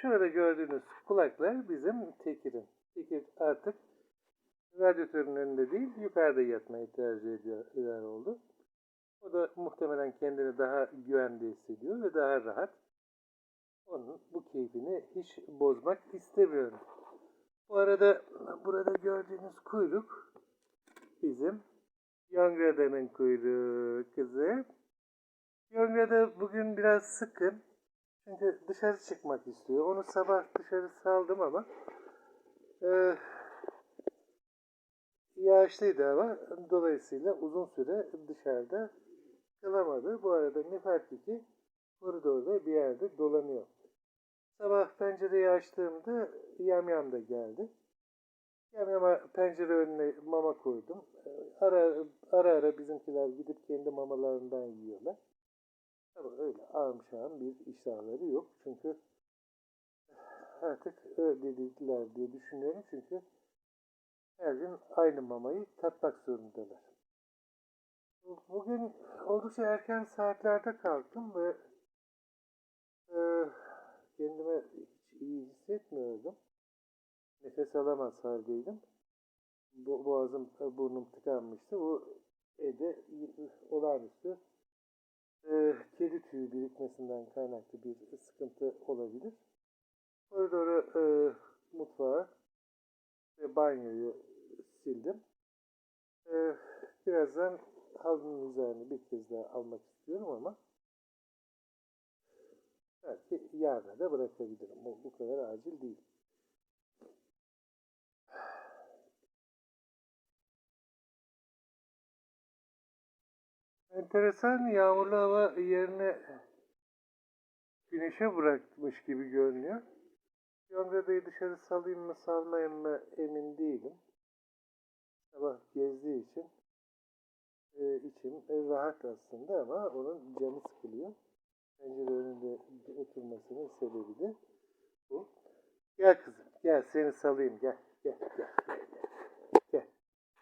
şurada gördüğünüz kulaklar bizim Tekir'in. Tekir artık radyatörün önünde değil, yukarıda yatmayı tercih ediyor, oldu. O da muhtemelen kendini daha güvende hissediyor ve daha rahat. Onun bu keyfini hiç bozmak istemiyorum. Bu arada burada gördüğünüz kuyruk bizim Yongrada'nın kuyruğu kızı. Yongrada bugün biraz sıkın. Çünkü dışarı çıkmak istiyor. Onu sabah dışarı saldım ama eee yağışlıydı hava. Dolayısıyla uzun süre dışarıda kalamadı. Bu arada Nefertiti koridorda bir yerde dolanıyor. Sabah pencereyi açtığımda yamyam da geldi. Yamyama pencere önüne mama koydum. Ara ara, ara bizimkiler gidip kendi mamalarından yiyorlar. Ama öyle ağım şağım bir iştahları yok. Çünkü artık öyle dediler diye düşünüyorum. Çünkü her gün aynı mamayı tatmak zorundalar. Bugün oldukça erken saatlerde kalktım ve e, kendime hiç iyi hissetmiyordum. Nefes alamaz haldeydim. Bo boğazım, burnum tıkanmıştı. Bu evde olağanüstü e, kedi tüyü birikmesinden kaynaklı bir sıkıntı olabilir. Koridoru, e, mutfağı ve banyoyu sildim. E, birazdan halının üzerine bir kez daha almak istiyorum ama belki yarına da bırakabilirim. Bu, bu kadar acil değil. Enteresan yağmurlu hava yerine güneşe bırakmış gibi görünüyor. Yongrada'yı dışarı salayım mı salmayayım mı emin değilim. Sabah gezdiği için e, içim e, rahat aslında ama onun canı sıkılıyor. Pencere önünde oturmasının sebebi de bu. Gel kızım gel seni salayım gel gel gel gel gel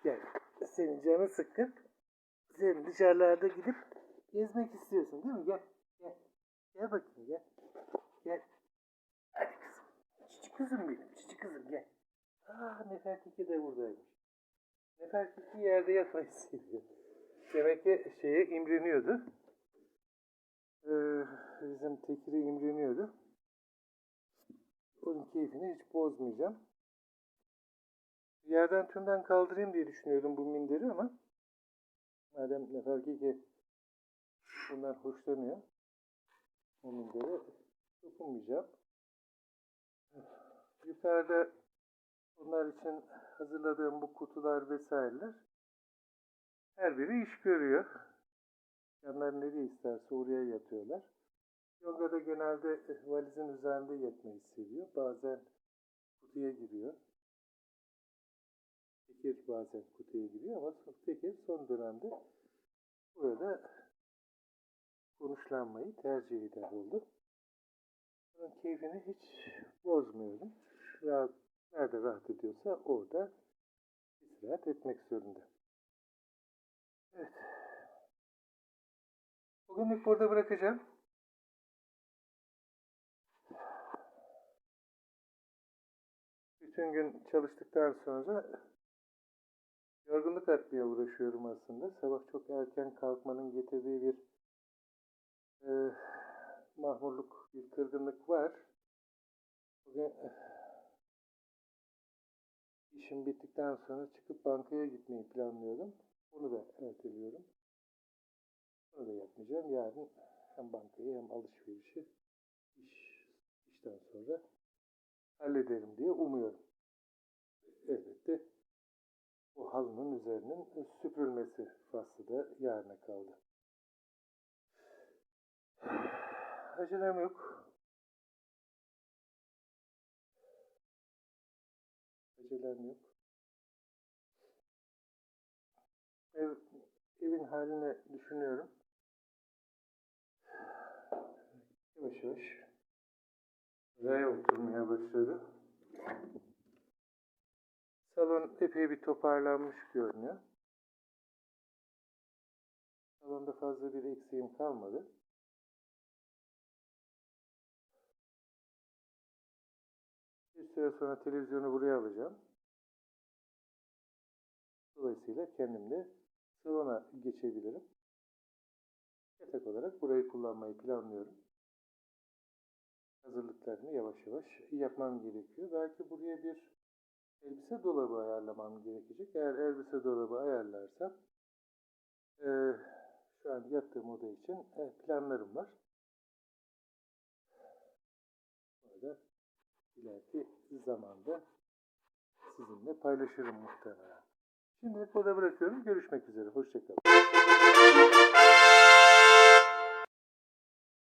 gel gel senin canı sıkkın dışarılarda gidip gezmek istiyorsun değil mi? Gel gel. Gel bakayım gel. Gel. Hadi kızım. Cici kızım benim cici kızım gel. Aa Nefertiti de buradaymış. Nefertiti yerde yatmayı seviyor. Demek ki şeye imreniyordu. Ee, bizim Tekir'e imreniyordu. Onun keyfini hiç bozmayacağım. Yerden tümden kaldırayım diye düşünüyordum bu minderi ama madem Neferki ki bundan hoşlanıyor o mindere dokunmayacağım. Yukarıda bunlar için hazırladığım bu kutular vesaireler her biri iş görüyor. Yanlar nereye isterse oraya yatıyorlar. Yoga'da genelde valizin üzerinde yatmayı seviyor. Bazen kutuya giriyor. Tekir bazen kutuya giriyor ama Tekir son dönemde burada konuşlanmayı tercih eder oldu. Onun keyfini hiç bozmuyorum. Rahat, nerede rahat ediyorsa orada istirahat etmek zorunda. Evet. Bugünlük burada bırakacağım. bütün gün çalıştıktan sonra yorgunluk atmaya uğraşıyorum aslında. Sabah çok erken kalkmanın getirdiği bir e, mahmurluk, bir kırgınlık var. Bugün işim bittikten sonra çıkıp bankaya gitmeyi planlıyordum. Onu da erteliyorum. Onu da yapmayacağım. Yarın hem bankayı hem alışverişi iş, işten sonra hallederim diye umuyorum. Elbette bu halının üzerinin süpürülmesi faslı da yarına kaldı. Acelem yok. Acelem yok. Ev, evin halini düşünüyorum. Yavaş yavaş Raya oturmaya başladı. Salon epey bir toparlanmış görünüyor. Salonda fazla bir eksiğim kalmadı. süre sonra televizyonu buraya alacağım. Dolayısıyla kendim de salona geçebilirim. Yatak olarak burayı kullanmayı planlıyorum. Hazırlıklarını yavaş yavaş yapmam gerekiyor. Belki buraya bir elbise dolabı ayarlamam gerekecek. Eğer elbise dolabı ayarlarsam eee, şu an yattığım oda için e, planlarım var. Da ileriki zamanda sizinle paylaşırım muhtemelen. Şimdilik burada bırakıyorum. Görüşmek üzere. Hoşçakalın.